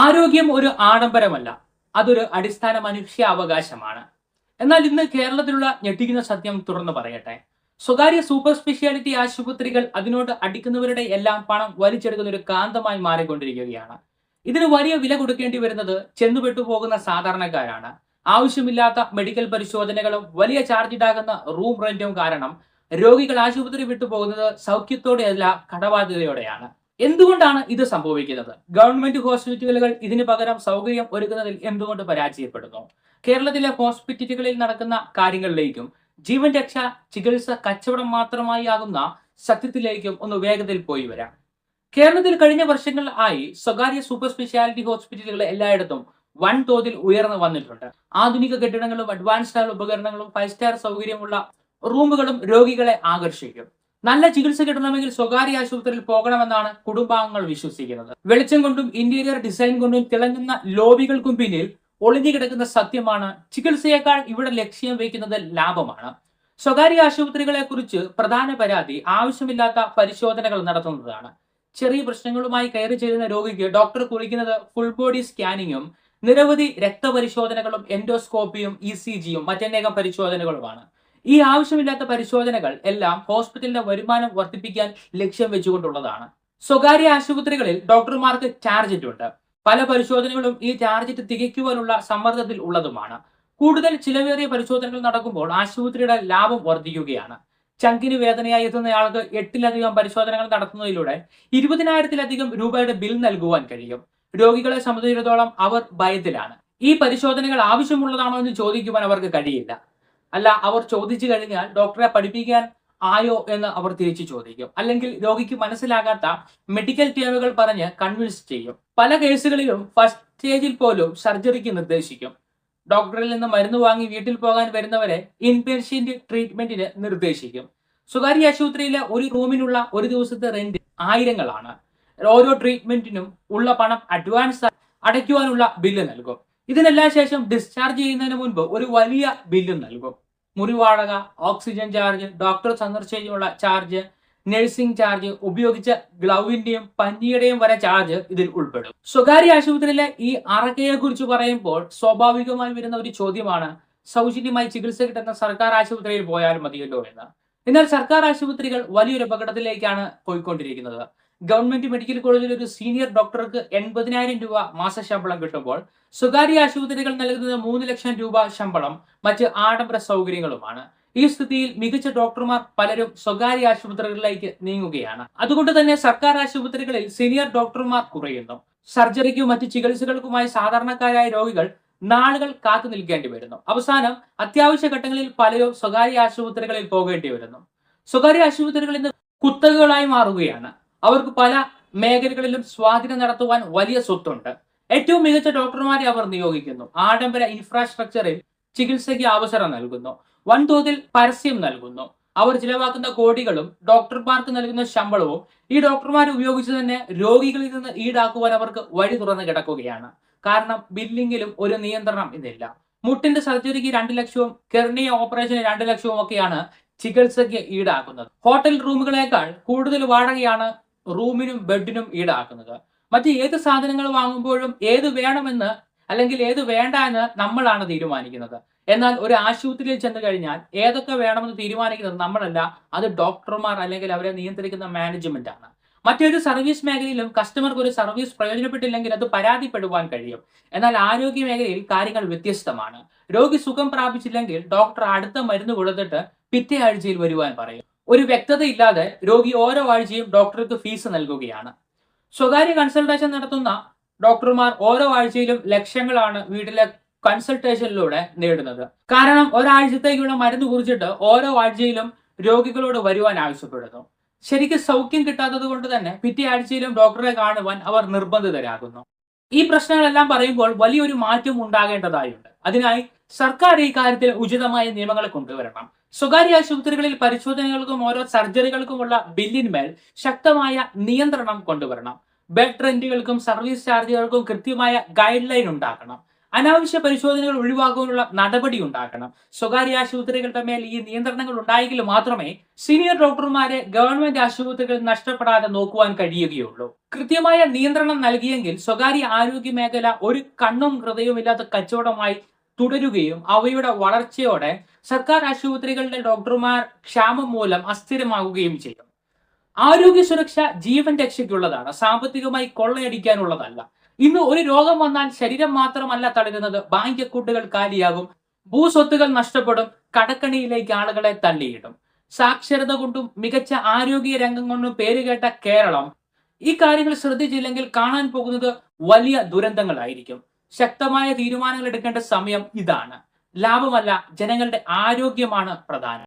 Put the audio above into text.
ആരോഗ്യം ഒരു ആഡംബരമല്ല അതൊരു അടിസ്ഥാന മനുഷ്യാവകാശമാണ്. എന്നാൽ ഇന്ന് കേരളത്തിലുള്ള ഞെട്ടിക്കുന്ന സത്യം തുറന്നു പറയട്ടെ. സ്വകാര്യ സൂപ്പർ സ്പെഷ്യാലിറ്റി ആശുപത്രികൾ അതിനോട് അടിക്കുന്നവരുടെ എല്ലാം പണം വലിച്ചെടുക്കുന്ന ഒരു കാന്തമായി മാറിക്കൊണ്ടിരിക്കുകയാണ്. ഇതിന് വലിയ വില കൊടുക്കേണ്ടി വരുന്നത് ചെന്നുപെട്ടു പോകുന്ന സാധാരണക്കാരാണ്. ആവശ്യമില്ലാത്ത മെഡിക്കൽ പരിശോധനകളും വലിയ ചാർജ് ഇടാകുന്ന റൂം റെന്റും കാരണം രോഗികൾ ആശുപത്രി വിട്ടുപോകുന്നത് സൗഖ്യത്തോടെയല്ല കടബാധ്യതയോടെയാണ്. എന്തുകൊണ്ടാണ് ഇത് സംഭവിക്കുന്നത്? ഗവൺമെന്റ് ഹോസ്പിറ്റലുകൾ ഇതിന് പകരം സൗകര്യം ഒരുക്കുന്നതിൽ എന്തുകൊണ്ട് പരാജയപ്പെടുന്നു? കേരളത്തിലെ ഹോസ്പിറ്റലുകളിൽ നടക്കുന്ന കാര്യങ്ങളിലേക്കും ജീവൻ രക്ഷ ചികിത്സ കച്ചവടം മാത്രമായി ആകുന്ന സത്യത്തിലേക്കും ഒന്ന് വേഗത്തിൽ പോയി വരാം. കേരളത്തിൽ കഴിഞ്ഞ വർഷങ്ങൾ ആയി സ്വകാര്യ സൂപ്പർ സ്പെഷ്യാലിറ്റി ഹോസ്പിറ്റലുകൾ എല്ലായിടത്തും വൻതോതിൽ ഉയർന്നു വന്നിട്ടുണ്ട്. ആധുനിക കെട്ടിടങ്ങളും അഡ്വാൻസ്ഡ് ഉപകരണങ്ങളും ഫൈവ് സ്റ്റാർ സൗകര്യമുള്ള റൂമുകളും രോഗികളെ ആകർഷിക്കും. നല്ല ചികിത്സ കിട്ടണമെങ്കിൽ സ്വകാര്യ ആശുപത്രിയിൽ പോകണമെന്നാണ് കുടുംബാംഗങ്ങൾ വിശ്വസിക്കുന്നത്. വെളിച്ചം കൊണ്ടും ഇന്റീരിയർ ഡിസൈൻ കൊണ്ടും തിളങ്ങുന്ന ലോബികൾക്കും പിന്നിൽ ഒളിഞ്ഞു കിടക്കുന്ന സത്യമാണ്. ചികിത്സയേക്കാൾ ഇവിടെ ലക്ഷ്യം വയ്ക്കുന്നത് ലാഭമാണ്. സ്വകാര്യ ആശുപത്രികളെ കുറിച്ച് പ്രധാന പരാതി ആവശ്യമില്ലാത്ത പരിശോധനകൾ നടത്തുന്നതാണ്. ചെറിയ പ്രശ്നങ്ങളുമായി കയറി ചേരുന്ന രോഗിക്ക് ഡോക്ടർ കുറിക്കുന്നത് ഫുൾ ബോഡി സ്കാനിങ്ങും നിരവധി രക്തപരിശോധനകളും എൻഡോസ്കോപ്പിയും ഇ സി ജിയും മറ്റനേകം പരിശോധനകളുമാണ്. ഈ ആവശ്യമില്ലാത്ത പരിശോധനകൾ എല്ലാം ഹോസ്പിറ്റലിന്റെ വരുമാനം വർദ്ധിപ്പിക്കാൻ ലക്ഷ്യം വെച്ചുകൊണ്ടുള്ളതാണ്. സ്വകാര്യ ആശുപത്രികളിൽ ഡോക്ടർമാർക്ക് ടാർജറ്റ് ഉണ്ട്. പല പരിശോധനകളും ഈ ടാർജറ്റ് തികയ്ക്കുവാനുള്ള സമ്മർദ്ദത്തിൽ ഉള്ളതുമാണ്. കൂടുതൽ ചിലവേറിയ പരിശോധനകൾ നടക്കുമ്പോൾ ആശുപത്രിയുടെ ലാഭം വർദ്ധിക്കുകയാണ്. ചങ്കിന് വേദനയായി എത്തുന്നയാൾക്ക് എട്ടിലധികം പരിശോധനകൾ നടത്തുന്നതിലൂടെ ഇരുപതിനായിരത്തിലധികം രൂപയുടെ ബിൽ നൽകുവാൻ കഴിയും. രോഗികളെ സംബന്ധിച്ചിടത്തോളം അവർ ഭയത്തിലാണ്. ഈ പരിശോധനകൾ ആവശ്യമുള്ളതാണോ എന്ന് ചോദിക്കുവാൻ അവർക്ക് കഴിയില്ല. അല്ല അവർ ചോദിച്ചു കഴിഞ്ഞാൽ ഡോക്ടറെ പഠിപ്പിക്കാൻ ആയോ എന്ന് അവർ തിരിച്ചു ചോദിക്കും. അല്ലെങ്കിൽ രോഗിക്ക് മനസ്സിലാകാത്ത മെഡിക്കൽ ടേമുകൾ പറഞ്ഞ് കൺവിൻസ് ചെയ്യും. പല കേസുകളിലും ഫസ്റ്റ് സ്റ്റേജിൽ പോലും സർജറിക്ക് നിർദ്ദേശിക്കും. ഡോക്ടറിൽ നിന്ന് മരുന്ന് വാങ്ങി വീട്ടിൽ പോകാൻ വരുന്നവരെ ഇൻപേഷ്യന്റ് ട്രീറ്റ്മെന്റിന് നിർദ്ദേശിക്കും. സ്വകാര്യ ആശുപത്രിയിലെ ഒരു റൂമിനുള്ള ഒരു ദിവസത്തെ റെന്റ് ആയിരങ്ങളാണ്. ഓരോ ട്രീറ്റ്മെന്റിനും ഉള്ള പണം അഡ്വാൻസ് അടയ്ക്കുവാനുള്ള ബില്ല് നൽകും. ഇതിനെല്ലാം ശേഷം ഡിസ്ചാർജ് ചെയ്യുന്നതിന് മുൻപ് ഒരു വലിയ ബില്ലും നൽകും. മുറി വാടക ഓക്സിജൻ ചാർജ് ഡോക്ടർ സന്ദർശിച്ചുള്ള ചാർജ് നഴ്സിംഗ് ചാർജ് ഉപയോഗിച്ച ഗ്ലൗവിന്റെയും പഞ്ഞിയുടെയും വരെ ചാർജ് ഇതിൽ ഉൾപ്പെടും. സ്വകാര്യ ആശുപത്രിയിലെ ഈ അറക്കയെ കുറിച്ച് പറയുമ്പോൾ സ്വാഭാവികമായി വരുന്ന ഒരു ചോദ്യമാണ് സൗജന്യമായി ചികിത്സ കിട്ടുന്ന സർക്കാർ ആശുപത്രിയിൽ പോയാൽ മതിയല്ലോ എന്ന്. എന്നാൽ സർക്കാർ ആശുപത്രികൾ വലിയൊരു അപകടത്തിലേക്കാണ് പോയിക്കൊണ്ടിരിക്കുന്നത്. ഗവൺമെന്റ് മെഡിക്കൽ കോളേജിൽ ഒരു സീനിയർ ഡോക്ടർക്ക് എൺപതിനായിരം രൂപ മാസ ശമ്പളം കിട്ടുമ്പോൾ സ്വകാര്യ ആശുപത്രികൾ നൽകുന്നത് മൂന്ന് ലക്ഷം രൂപ ശമ്പളം മറ്റ് ആഡംബര സൗകര്യങ്ങളുമാണ്. ഈ സ്ഥിതിയിൽ മികച്ച ഡോക്ടർമാർ പലരും സ്വകാര്യ ആശുപത്രികളിലേക്ക് നീങ്ങുകയാണ്. അതുകൊണ്ട് തന്നെ സർക്കാർ ആശുപത്രികളിൽ സീനിയർ ഡോക്ടർമാർ കുറയുന്നു. സർജറിക്കും മറ്റ് ചികിത്സകൾക്കുമായി സാധാരണക്കാരായ രോഗികൾ നാളുകൾ കാത്തു നിൽക്കേണ്ടി വരുന്നു. അവസാനം അത്യാവശ്യ ഘട്ടങ്ങളിൽ പലരും സ്വകാര്യ ആശുപത്രികളിൽ പോകേണ്ടി വരുന്നു. സ്വകാര്യ ആശുപത്രികൾ ഇന്ന് കുത്തകകളായി മാറുകയാണ്. അവർക്ക് പല മേഖലകളിലും സ്വാധീനം നടത്തുവാൻ വലിയ സ്വത്തുണ്ട്. ഏറ്റവും മികച്ച ഡോക്ടർമാരെ അവർ നിയോഗിക്കുന്നു. ആഡംബര ഇൻഫ്രാസ്ട്രക്ചറിൽ ചികിത്സയ്ക്ക് അവസരം നൽകുന്നു. വൻതോതിൽ പരസ്യം നൽകുന്നു. അവർ ചിലവാക്കുന്ന കോടികളും ഡോക്ടർമാർക്ക് നൽകുന്ന ശമ്പളവും ഈ ഡോക്ടർമാരെ ഉപയോഗിച്ച് തന്നെ രോഗികളിൽ നിന്ന് ഈടാക്കുവാൻ അവർക്ക് വഴി തുറന്നു കിടക്കുകയാണ്. കാരണം ബില്ലിങ്ങിലും ഒരു നിയന്ത്രണം ഇന്നില്ല. മുട്ടിന്റെ സർജറിക്ക് രണ്ട് ലക്ഷവും കെർണിയ ഓപ്പറേഷന് രണ്ട് ലക്ഷവും ഒക്കെയാണ് ചികിത്സയ്ക്ക് ഈടാക്കുന്നത്. ഹോട്ടൽ റൂമുകളേക്കാൾ കൂടുതൽ വാടകയാണ് റൂമിനും ബെഡിനും ഈടാക്കുന്നത്. മറ്റ് ഏത് സാധനങ്ങൾ വാങ്ങുമ്പോഴും ഏത് വേണമെന്ന് അല്ലെങ്കിൽ ഏത് വേണ്ട എന്ന് നമ്മളാണ് തീരുമാനിക്കുന്നത്. എന്നാൽ ഒരു ആശുപത്രിയിൽ ചെന്ന് കഴിഞ്ഞാൽ ഏതൊക്കെ വേണമെന്ന് തീരുമാനിക്കുന്നത് നമ്മളല്ല അത് ഡോക്ടർമാർ അല്ലെങ്കിൽ അവരെ നിയന്ത്രിക്കുന്ന മാനേജ്മെന്റ് ആണ്. മറ്റൊരു സർവീസ് മേഖലയിലും കസ്റ്റമർക്ക് ഒരു സർവീസ് പ്രയോജനപ്പെട്ടില്ലെങ്കിൽ അത് പരാതിപ്പെടുവാൻ കഴിയും. എന്നാൽ ആരോഗ്യ മേഖലയിൽ കാര്യങ്ങൾ വ്യത്യസ്തമാണ്. രോഗി സുഖം പ്രാപിച്ചില്ലെങ്കിൽ ഡോക്ടർ അടുത്ത മരുന്ന് കൊടുത്തിട്ട് പിറ്റേ ആഴ്ചയിൽ വരുവാൻ പറയും. ഒരു വ്യക്തതയില്ലാതെ രോഗി ഓരോ ആഴ്ചയും ഡോക്ടർക്ക് ഫീസ് നൽകുകയാണ്. സ്വകാര്യ കൺസൾട്ടേഷൻ നടത്തുന്ന ഡോക്ടർമാർ ഓരോ ആഴ്ചയിലും ലക്ഷങ്ങളാണ് വീട്ടിലെ കൺസൾട്ടേഷനിലൂടെ നേടുന്നത്. കാരണം ഒരാഴ്ചത്തേക്കുള്ള മരുന്ന് കുറിച്ചിട്ട് ഓരോ ആഴ്ചയിലും രോഗികളോട് വരുവാൻ ആവശ്യപ്പെടുന്നു. ശരിക്കും സൗഖ്യം കിട്ടാത്തത് കൊണ്ട് തന്നെ പിറ്റേ ആഴ്ചയിലും ഡോക്ടറെ കാണുവാൻ അവർ നിർബന്ധിതരാകുന്നു. ഈ പ്രശ്നങ്ങളെല്ലാം പറയുമ്പോൾ വലിയൊരു മാറ്റം ഉണ്ടാകേണ്ടതായുണ്ട്. അതിനായി സർക്കാർ ഈ കാര്യത്തിൽ ഉചിതമായ നിയമങ്ങൾ കൊണ്ടുവരണം. സ്വകാര്യ ആശുപത്രികളിൽ പരിശോധനകൾക്കും ഓരോ സർജറികൾക്കുമുള്ള ബില്ലിന്മേൽ ശക്തമായ നിയന്ത്രണം കൊണ്ടുവരണം. ബെഡ് റെന്റുകൾക്കും സർവീസ് ചാർജുകൾക്കും കൃത്യമായ ഗൈഡ് ലൈൻ ഉണ്ടാക്കണം. അനാവശ്യ പരിശോധനകൾ ഒഴിവാക്കാനുള്ള നടപടി ഉണ്ടാക്കണം. സ്വകാര്യ ആശുപത്രികളുടെ മേൽ ഈ നിയന്ത്രണങ്ങൾ ഉണ്ടായെങ്കിൽ മാത്രമേ സീനിയർ ഡോക്ടർമാരെ ഗവൺമെന്റ് ആശുപത്രികൾ നഷ്ടപ്പെടാതെ നോക്കുവാൻ കഴിയുകയുള്ളൂ. കൃത്യമായ നിയന്ത്രണം നൽകിയെങ്കിൽ സ്വകാര്യ ആരോഗ്യ മേഖല ഒരു കണ്ണും ഹൃദയവും ഇല്ലാത്ത കച്ചവടമായി തുടരുകയും അവയുടെ വളർച്ചയോടെ സർക്കാർ ആശുപത്രികളിലെ ഡോക്ടർമാർ ക്ഷാമം മൂലം അസ്ഥിരമാകുകയും ചെയ്യും. ആരോഗ്യ സുരക്ഷ ജീവൻ രക്ഷയ്ക്കുള്ളതാണ്. സാമ്പത്തികമായി കൊള്ളയടിക്കാനുള്ളതല്ല. ഇന്ന് ഒരു രോഗം വന്നാൽ ശരീരം മാത്രമല്ല തളരുന്നത്. ബാങ്ക് അക്കൗണ്ടുകൾ കാലിയാകും. ഭൂസ്വത്തുകൾ നഷ്ടപ്പെടും. കടക്കണിയിലേക്ക് ആളുകളെ തള്ളിയിടും. സാക്ഷരത കൊണ്ടും മികച്ച ആരോഗ്യ രംഗം കൊണ്ടും പേരുകേട്ട കേരളം ഈ കാര്യങ്ങൾ ശ്രദ്ധിച്ചില്ലെങ്കിൽ കാണാൻ പോകുന്നത് വലിയ ദുരന്തങ്ങളായിരിക്കും. ശക്തമായ തീരുമാനങ്ങൾ എടുക്കേണ്ട സമയം ഇതാണ്. ലാഭമല്ല ജനങ്ങളുടെ ആരോഗ്യമാണ് പ്രധാനം.